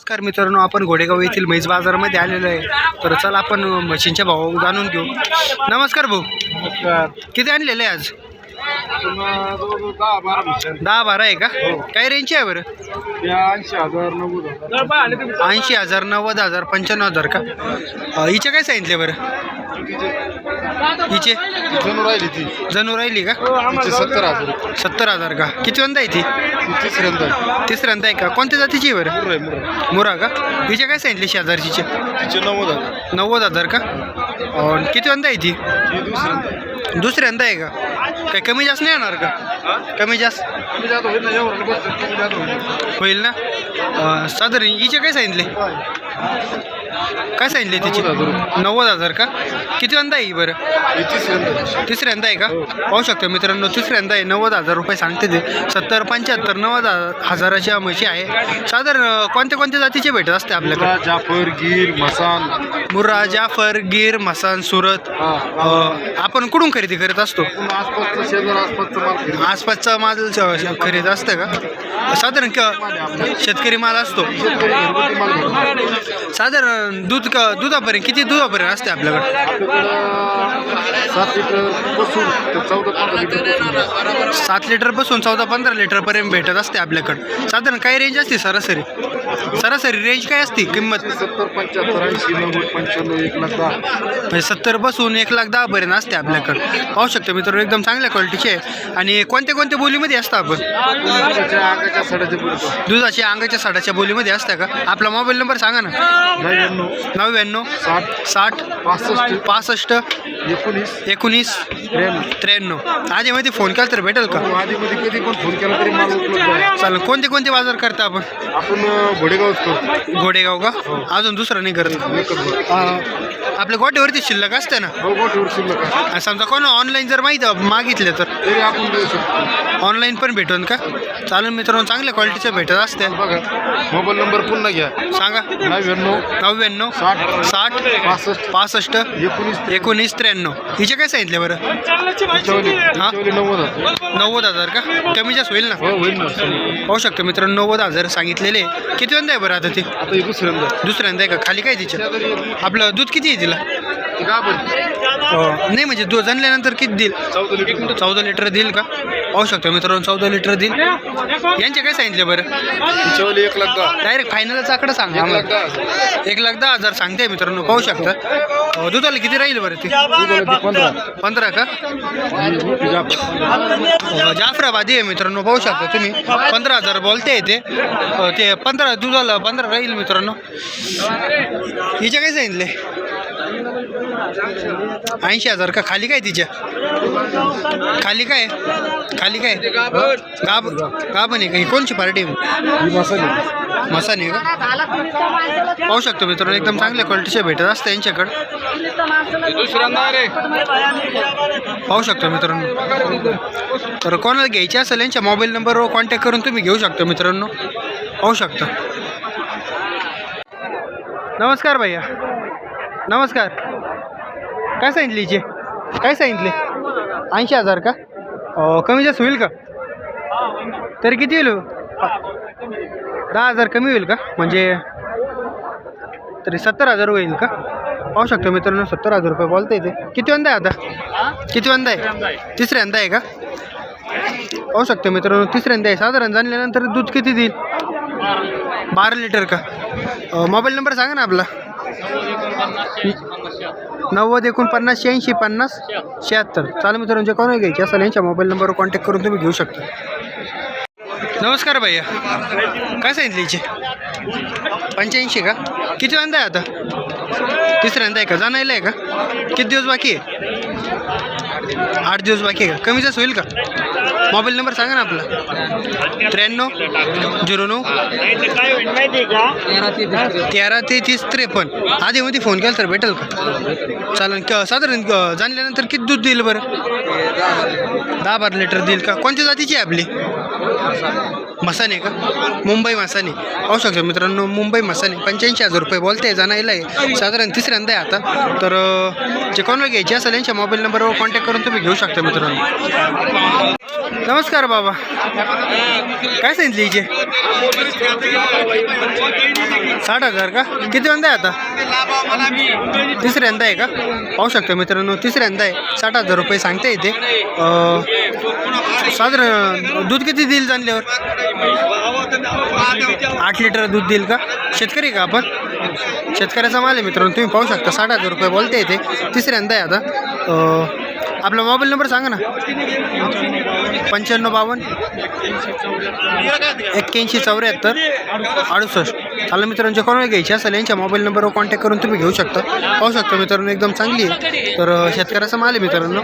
नमस्कार मित्रांनो आपण घोडेगाव येथील म्हैस बाजारामध्ये आलेलो आहे. तर चला आपण म्हशींच्या भाव जाणून घेऊ. नमस्कार भाऊ. किती आणलेले आहे आज दहा बारा आहे का? काय रेंजची आहे बरं? ऐंशी हजार नव्वद हजार. पंच्याण्णव हजार का? अं, हिचे काय सांगितले बरं? हिचे जणू राहिली ती. जणू राहिली का? तिचे सत्तर हजार. सत्तर हजार का? कितव्यांदा आहे ती? तिसऱ्यांदा आहे. तिसऱ्यांदा आहे का? कोणत्या जातीची आहे बरं? मुर्रा आहे, मुर्रा. मुरा का? हिचे काय सांगितले शेजारचीचे? तिचे नव्वद हजार. नव्वद हजार का? अं, कितव्यांदा आहे ती? दुसऱ्यांदा आहे. दुसऱ्यांदा आहे का? काय कमी जास्त नाही येणार का? कमी जास्त? कमी होईल ना एवढं बसतं, कमी जादा होईल. होईल ना? अं, साधारण हिचे काय सांगितले? काय? सांगितले तिचे? नव्वद हजार. नव्वद किती अंदा आहे ही बरं? तिसऱ्यांदा आहे. का? पाहू शकतो मित्रांनो तिसऱ्यांदा आहे. नव्वद हजार रुपये सांगते ते. सत्तर पंच्याहत्तर नव्वद हजाराच्या म्हशी आहे. साधारण कोणत्या कोणत्या जातीचे भेटत असते आपल्याकडे? जाफर गिर मसान. मुर्रा जाफर गिर मसान सुरत अं, आपण कुठून खरेदी करत असतो? आसपासचं शेजार आसपासचं माल खरेदी. आसपासचा माल श- खरेदी असतं का? साधारण क शेतकरी माल असतो. शेतकरी घरगुती माल घेतो. साधारण दूध क दुधापर्यंत किती दुधापर्यंत असते आपल्याकडे? आपल्याकडं सात लिटर बसून ते चौदा पंधरा लिटर बसून सात लिटरपासून चौदा पंधरा लिटरपर्यंत भेटत असते आपल्याकडं. साधारण काय रेंज असते सरासरी? सरासरी रेंज काय असते? किंमत? सत्तर पंच्याहत्तर ऐंशी नव्वद पंच्याण्णव एक लाख दहा म्हणजे सत्तरपासून एक लाख दहापर्यंत असते आपल्याकडं. पाहू शकतो मित्र एकदम चांगल्या क्वालिटीचे आहे आणि कोणत्या कोणत्या बोलीमध्ये असतं आपण? त्याच्या अंगाच्या साड्याचे बोलतो दुधाच्या अंगाच्या साडाच्या बोलीमध्ये असतं का? आपला मोबाईल नंबर सांगा ना. नव्याण्णव. नव्याण्णव. साठ. साठ. पासष्ट. पासष्ट. एकोणीस. एकोणीस. त्र्याण्णव. त्र्याण्णव. आधीमध्ये फोन केला तर भेटेल का? आधीमध्ये कधी पण फोन केला तरी माल उपलब्ध आहे चालेल. कोणते कोणते बाजार करता आपण? आपण घोडेगावच करतो घोडेगाव का? अजून दुसरं नाही करत. आपल्या गोट्यावरती शिल्लक असते ना? हो गोठीवर शिल्लक आहे. आणि समजा कोण ऑनलाईन जर माहिती मागितले तर? तरी आपण देऊ शकतो. ऑनलाईन पण भेटून का? चालेल मित्रांनो चांगल्या क्वालिटीच्या भेटत असते बघा मोबाईल नंबर पुन्हा घ्या. सांगा. नव्याण्णव नव्याण्णव साठ साठ पासष्ट पासष्ट एकोणीस एकोणीस त्र्याण्णव. हिचे काय सांगितले बरं? हा? नव्वद हजार. नव्वद हजार का? कमी जास्त होईल ना? हो पाहू शकतो मित्रांनो नव्वद हजार सांगितलेले. किती आहे बरं आता ती? दुसऱ्यांदा आहे. का? खाली काय तिच्या? आपलं दूध किती आहे तिला? का आपण नाही म्हणजे दूध आणल्यानंतर किती देईल? चौदा लिटर. चौदा लिटर देईल का? पाहू शकतो मित्रांनो चौदा लिटर देईल. यांचे काय सांगितले बरं? एक लाख दहा. डायरेक्ट फायनलच आकडा सांगा एक लाख आम्हाला. दहा. एक लाख दहा हजार सांगते मित्रांनो पाहू शकता. दुधाला किती राहील बरं ती? पंधरा का? जाफराबादी आहे मित्रांनो पाहू शकता तुम्ही. पंधरा हजार बोलते ते. ते पंधरा दुधाला पंधरा राहील मित्रांनो. हिचे काय सांगितले? ऐंशी हजार का? खाली काय तिच्या? खाली काय? खाली काय? गाब गाबन आहे का? ही कोणची पार्टी आहे? ही मसाने का? पाहू शकतो मित्रांनो एकदम चांगल्या क्वालिटीच्या भेटत असते यांच्याकडं. दुसऱ्यांदा पाहू शकतो मित्रांनो. तर कोणाला घ्यायचे असेल यांच्या मोबाईल नंबरवर कॉन्टॅक्ट करून तुम्ही घेऊ शकता मित्रांनो. पाहू शकता. नमस्कार भैया. नमस्कार. काय सांगितली हिचे? काय सांगितले? ऐंशी हजार का? कमी जास्त होईल का? तरी किती होईल दहा हजार कमी होईल का? म्हणजे तरी सत्तर हजार होईल का? पाहू शकतो मित्रांनो सत्तर हजार रुपये बोलता येते किती वंदा आहे आता? किती वंदा आहे? तिसऱ्यांदा आहे का? पाहू शकतो मित्रांनो तिसऱ्यांदा आहे. साधारण जाणल्यानंतर दूध किती देईल? बारा लिटर का? मोबाईल नंबर सांगा ना आपला. नव्वद एकोणपन्नास शहाऐंशी पन्नास शहात्तर. चालेल मित्रांनो जे कोणी घ्यायचे असेल यांच्या मोबाईल नंबरवर कॉन्टॅक्ट करून तुम्ही घेऊ शकता. नमस्कार भैया. काय सांगितले हिचे? पंच्याऐंशी का? किती वांदा आहे आता? तिसऱ्यांदा आहे का? जाणायला आहे का? किती दिवस बाकी आहे? आठ दिवस बाकी आहे का? कमी जास्त होईल का? मोबाईल नंबर सांगा ना आपला. त्र्याण्णव झिरो नऊ. तेरा ते तीस त्रेपन्न. आधीमध्ये फोन केला तर भेटेल का? चालेल क साधारण जाणल्यानंतर किती दूध देईल बरं? दहा बारा लिटर देईल का? कोणत्या जातीची आहे आपली? मसाने का? मुंबई मसाने. पाहू शकतो मित्रांनो मुंबई मसाने. पंच्याऐंशी हजार रुपये बोलते जाणायला आहे. साधारण तिसऱ्यांदा आहे आता. तर जे कोणाला घ्यायचे असेल यांच्या मोबाईल नंबरवर कॉन्टॅक्ट करून तुम्ही घेऊ शकता मित्रांनो. नमस्कार बाबा. काय सांगितली हिचे साठ हजार का? किती वंदा आहे आता? तिसऱ्यांदा आहे का? पाहू शकता मित्रांनो तिसऱ्यांदा आहे. साठ हजार रुपये सांगता इथे. साधारण दूध किती देईल जाणल्यावर? आठ लिटर दूध देईल का? शेतकरी का आपण? शेतकऱ्याचा माल आहे मित्रांनो तुम्ही पाहू शकता. साठ हजार रुपये बोलते इथे. तिसऱ्यांदा आहे आता. आपला मोबाईल नंबर सांगा ना. पंच्याण्णव बावन्न एक्क्याऐंशी चौऱ्याहत्तर अडुसष्ट. आला मित्रांच्या कोणाला घ्यायची असेल यांच्या मोबाईल नंबरवर कॉन्टॅक्ट करून तुम्ही घेऊ शकता. पाहू शकता मित्रांनो एकदम चांगली आहे. तर शेतकऱ्याचा माल आहे मित्रांनो.